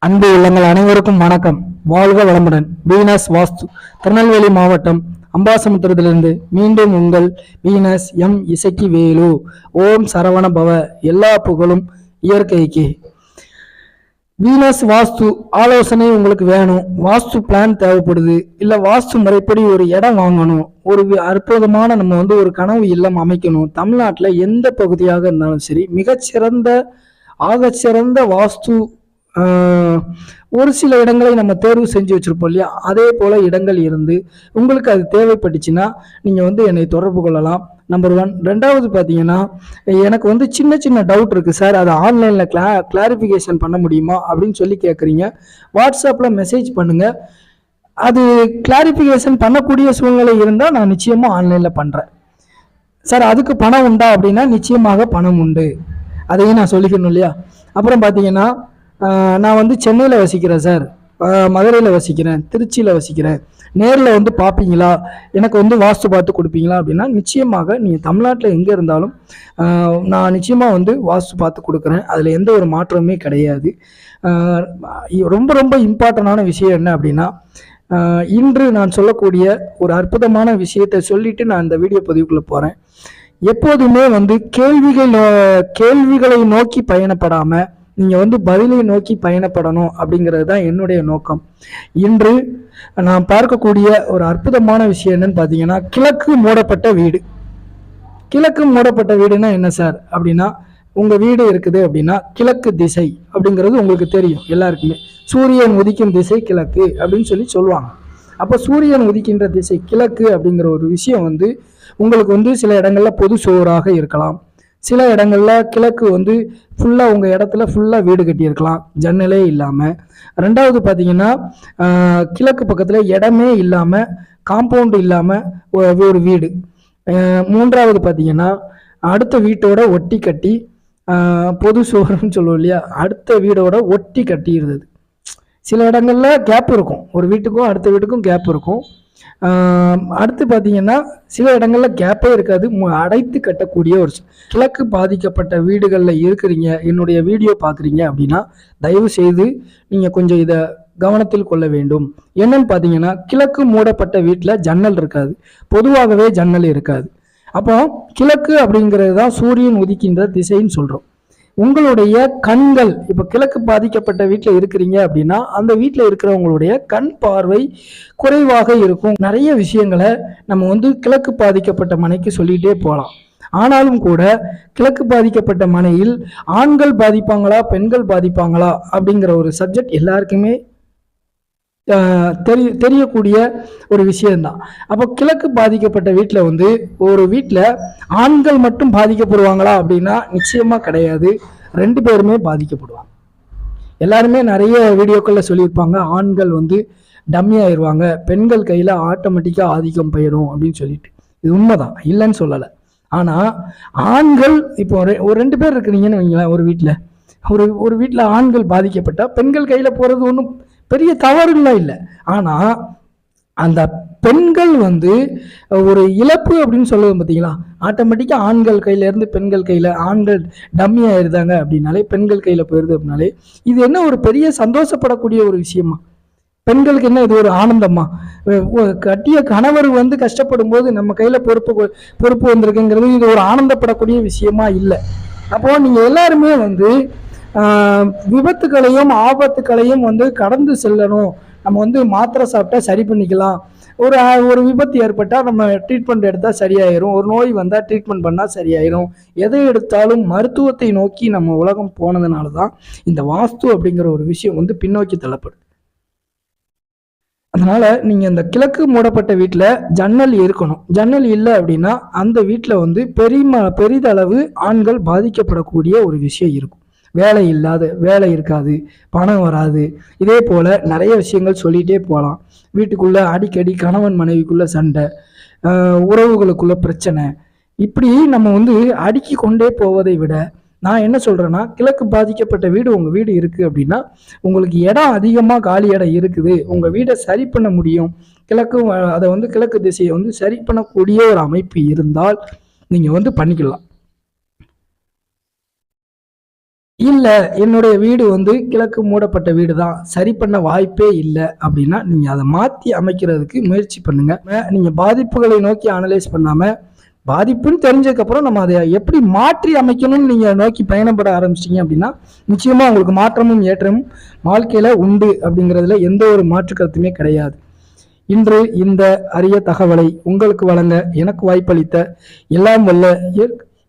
அன்பு உள்ளங்கள் அனைவருக்கும் வணக்கம். வாழ்க வளமுடன். வீனஸ் வாஸ்து. திருநெல்வேலி மாவட்டம் அம்பாசமுத்திரத்திலிருந்து மீண்டும் உங்கள் வீனஸ் எம் இசக்கி வேலு ஓம் சரவண பவ. எல்லா புகழும் இயற்கைக்கு. வீனஸ் வாஸ்து ஆலோசனை உங்களுக்கு வேணும். வாஸ்து பிளான் தேவைப்படுது. இல்லை வாஸ்து முறைப்படி ஒரு இடம் வாங்கணும். ஒரு அற்புதமான நம்ம வந்து ஒரு கனவு இல்லம் அமைக்கணும். தமிழ்நாட்டில் எந்த பகுதியாக இருந்தாலும் சரி மிகச்சிறந்த ஆகச்சிறந்த வாஸ்து ஒரு சில இடங்களை நம்ம தேர்வு செஞ்சு வச்சிருப்போம் இல்லையா? அதே போல் இடங்கள் இருந்து உங்களுக்கு அது தேவைப்பட்டுச்சுன்னா நீங்கள் வந்து என்னை தொடர்பு கொள்ளலாம். நம்பர் ஒன் ரெண்டாவது பார்த்தீங்கன்னா எனக்கு வந்து சின்ன சின்ன டவுட் இருக்குது சார் அதை ஆன்லைனில் கிளா கிளாரிஃபிகேஷன் பண்ண முடியுமா? அப்படின்னு சொல்லி கேட்குறீங்க வாட்ஸ்அப்பில் மெசேஜ் பண்ணுங்கள் அது கிளாரிஃபிகேஷன் பண்ணக்கூடிய சூழ்நிலை இருந்தால் நான் நிச்சயமாக ஆன்லைனில் பண்ணுறேன் சார் அதுக்கு பணம் உண்டா அப்படின்னா நிச்சயமாக பணம் உண்டு. அதையும் நான் சொல்லிக்கணும் இல்லையா? அப்புறம் பார்த்தீங்கன்னா நான் வந்து சென்னையில் வசிக்கிறேன் சார். மதுரையில் வசிக்கிறேன் திருச்சியில் வசிக்கிறேன். நேரில் வந்து பார்ப்பீங்களா எனக்கு வந்து வாஸ்து பார்த்து கொடுப்பீங்களா அப்படின்னா நிச்சயமாக நீங்கள் தமிழ்நாட்டில் எங்கே இருந்தாலும் நான் நிச்சயமாக வந்து வாஸ்து பார்த்து கொடுக்குறேன். அதில் எந்த ஒரு மாற்றமுமே கிடையாது. ரொம்ப ரொம்ப இம்பார்ட்டண்டான விஷயம் என்ன அப்படின்னா இன்று நான் சொல்லக்கூடிய ஒரு அற்புதமான விஷயத்தை சொல்லிட்டு நான் இந்த வீடியோ பதிவுக்குள்ளே போகிறேன் எப்போதுமே வந்து கேள்விகள் கேள்விகளை நோக்கி பயணப்படாமல் நீங்கள் வந்து பதிலை நோக்கி பயணப்படணும் அப்படிங்கிறது தான் என்னுடைய நோக்கம். இன்று நான் பார்க்கக்கூடிய ஒரு அற்புதமான விஷயம் என்னன்னு பார்த்தீங்கன்னா கிழக்கு மூடப்பட்ட வீடு. கிழக்கு மூடப்பட்ட வீடுனா என்ன சார்? அப்படின்னா உங்கள் வீடு இருக்குது அப்படின்னா கிழக்கு திசை அப்படிங்கிறது உங்களுக்கு தெரியும் எல்லாருக்குமே. சூரியன் உதிக்கும் திசை கிழக்கு அப்படின்னு சொல்லி சொல்லுவாங்க. அப்போ சூரியன் உதிக்கின்ற திசை கிழக்கு அப்படிங்கிற ஒரு விஷயம் வந்து உங்களுக்கு வந்து சில இடங்களில் பொது சுவராக இருக்கலாம். சில இடங்களில் கிழக்கு வந்து ஃபுல்லாக உங்கள் இடத்துல ஃபுல்லாக வீடு கட்டியிருக்கலாம். ஜன்னலே இல்லாமல் ரெண்டாவது பார்த்தீங்கன்னா கிழக்கு பக்கத்தில் இடமே இல்லாமல் காம்பவுண்டு இல்லாமல் ஒரு வீடு. மூன்றாவது பார்த்தீங்கன்னா அடுத்த வீட்டோட ஒட்டி கட்டி பொது சுவர்னு சொல்லுவோம் இல்லையா? அடுத்த வீடோட ஒட்டி கட்டி இருந்தது சில இடங்களில் கேப் இருக்கும். ஒரு வீட்டுக்கும் அடுத்த வீட்டுக்கும் கேப் இருக்கும். அடுத்து பார்த்தீங்கன்னா சில இடங்களில் கேப்பே இருக்காது. அடைத்து கட்டக்கூடிய ஒரு கிழக்கு பாதிக்கப்பட்ட வீடுகளில் இருக்கிறீங்க என்னுடைய வீடியோ பார்க்குறீங்க அப்படின்னா தயவு செய்து நீங்கள் கொஞ்சம் இதை கவனத்தில் கொள்ள வேண்டும். என்னன்னு பார்த்தீங்கன்னா கிழக்கு மூடப்பட்ட வீட்டில் ஜன்னல் இருக்காது. பொதுவாகவே ஜன்னல் இருக்காது. அப்போ கிழக்கு அப்படிங்கிறது தான் சூரியன் உதிக்கின்ற திசைன்னு சொல்கிறோம் உங்களுடைய கண்கள் இப்போ கிழக்கு பாதிக்கப்பட்ட வீட்டில் இருக்கிறீங்க அப்படின்னா அந்த வீட்டில் இருக்கிறவங்களுடைய கண் பார்வை குறைவாக இருக்கும். நிறைய விஷயங்களை நம்ம வந்து கிழக்கு பாதிக்கப்பட்ட மனைக்கு சொல்லிகிட்டே போகலாம். ஆனாலும் கூட கிழக்கு பாதிக்கப்பட்ட மனையில் ஆண்கள் பாதிப்பாங்களா பெண்கள் பாதிப்பாங்களா அப்படிங்கிற ஒரு சப்ஜெக்ட் எல்லாருக்குமே தெரிய தெரியக்கூடிய ஒரு விஷயம்தான். அப்போ கிழக்கு பாதிக்கப்பட்ட வீட்டில் வந்து ஒரு வீட்டில் ஆண்கள் மட்டும் பாதிக்கப்படுவாங்களா அப்படின்னா நிச்சயமாக கிடையாது. ரெண்டு பேருமே பாதிக்கப்படுவாங்க. எல்லாருமே நிறைய வீடியோக்களில் சொல்லியிருப்பாங்க ஆண்கள் வந்து டம்மி ஆயிடுவாங்க பெண்கள் கையில் ஆட்டோமேட்டிக்காக ஆதிக்கம் பயிரும் அப்படின்னு சொல்லிட்டு. இது உண்மைதான் இல்லைன்னு சொல்லலை. ஆனால் ஆண்கள் இப்போ ஒரு ரெண்டு பேர் இருக்கிறீங்கன்னு வைங்களேன் ஒரு வீட்டில் ஒரு ஒரு வீட்டில் ஆண்கள் பாதிக்கப்பட்டால் பெண்கள் கையில் போகிறது ஒன்றும் பெரிய தவறுலாம் இல்லை. ஆனால் அந்த பெண்கள் வந்து ஒரு இழப்பு அப்படின்னு சொல்லுவது பார்த்தீங்களா ஆட்டோமேட்டிக்காக ஆண்கள் கையிலேருந்து பெண்கள் கையில் ஆண்கள் டம்மி ஆயிருந்தாங்க அப்படின்னாலே பெண்கள் கையில் போயிருது அப்படின்னாலே இது என்ன ஒரு பெரிய சந்தோஷப்படக்கூடிய ஒரு விஷயமா? பெண்களுக்கு என்ன இது ஒரு ஆனந்தமா? கட்டிய கணவர் வந்து கஷ்டப்படும் போது நம்ம கையில் பொறுப்பு பொறுப்பு வந்திருக்குங்கிறது இது ஒரு ஆனந்தப்படக்கூடிய விஷயமா இல்லை. அப்போ நீங்கள் எல்லாருமே வந்து விபத்துக்களையும் விபத்துகளையும் வந்து கடந்து செல்லணும். நம்ம வந்து மாத்திரை சாப்பிட்டா சரி பண்ணிக்கலாம். ஒரு ஒரு விபத்து ஏற்பட்டால் நம்ம ட்ரீட்மெண்ட் எடுத்தால் சரியாயிரும். ஒரு நோய் வந்தால் ட்ரீட்மெண்ட் பண்ணால் சரியாயிரும். எதை எடுத்தாலும் மருத்துவத்தை நோக்கி நம்ம உலகம் போனதுனால தான் இந்த வாஸ்து அப்படிங்கிற ஒரு விஷயம் வந்து பின்னோக்கி தள்ளப்படுது. அதனால நீங்கள் இந்த கிழக்கு மூடப்பட்ட வீட்டில் ஜன்னல் இருக்கணும் ஜன்னல் இல்லை அப்படின்னா அந்த வீட்டில் வந்து பெரிம பெரிதளவு ஆண்கள் பாதிக்கப்படக்கூடிய ஒரு விஷயம் இருக்கும். வேலை இல்லாத வேலை இருக்காது பணம் வராது. இதே போல் நிறைய விஷயங்கள் சொல்லிகிட்டே போகலாம். வீட்டுக்குள்ளே அடிக்கடி கணவன் மனைவிக்குள்ளே சண்டை உறவுகளுக்குள்ள பிரச்சனை. இப்படி நம்ம வந்து அடுக்கி கொண்டே போவதை விட நான் என்ன சொல்கிறேன்னா கிழக்கு பாதிக்கப்பட்ட வீடு உங்கள் வீடு இருக்குது அப்படின்னா உங்களுக்கு இடம் அதிகமாக காலி இடம் இருக்குது. உங்கள் வீடை சரி பண்ண முடியும். கிழக்கு அதை வந்து கிழக்கு திசையை வந்து சரி பண்ணக்கூடிய ஒரு அமைப்பு இருந்தால் நீங்கள் வந்து பண்ணிக்கலாம். இல்லை என்னுடைய வீடு வந்து கிழக்கு மூடப்பட்ட வீடு தான் சரி பண்ண வாய்ப்பே இல்லை அப்படின்னா நீங்கள் அதை மாற்றி அமைக்கிறதுக்கு முயற்சி பண்ணுங்க. நீங்கள் பாதிப்புகளை நோக்கி அனலைஸ் பண்ணாமல் பாதிப்புன்னு தெரிஞ்சதுக்கப்புறம் நம்ம அதை எப்படி மாற்றி அமைக்கணும்னு நீங்கள் நோக்கி பயணப்பட ஆரம்பிச்சிட்டிங்க அப்படின்னா நிச்சயமாக உங்களுக்கு மாற்றமும் ஏற்றமும் வாழ்க்கையில் உண்டு அப்படிங்கிறதுல எந்த ஒரு மாற்று கருத்துமே கிடையாது. இன்று இந்த அரிய தகவலை உங்களுக்கு வழங்க எனக்கு வாய்ப்பளித்த எல்லாம் வல்ல இயற்-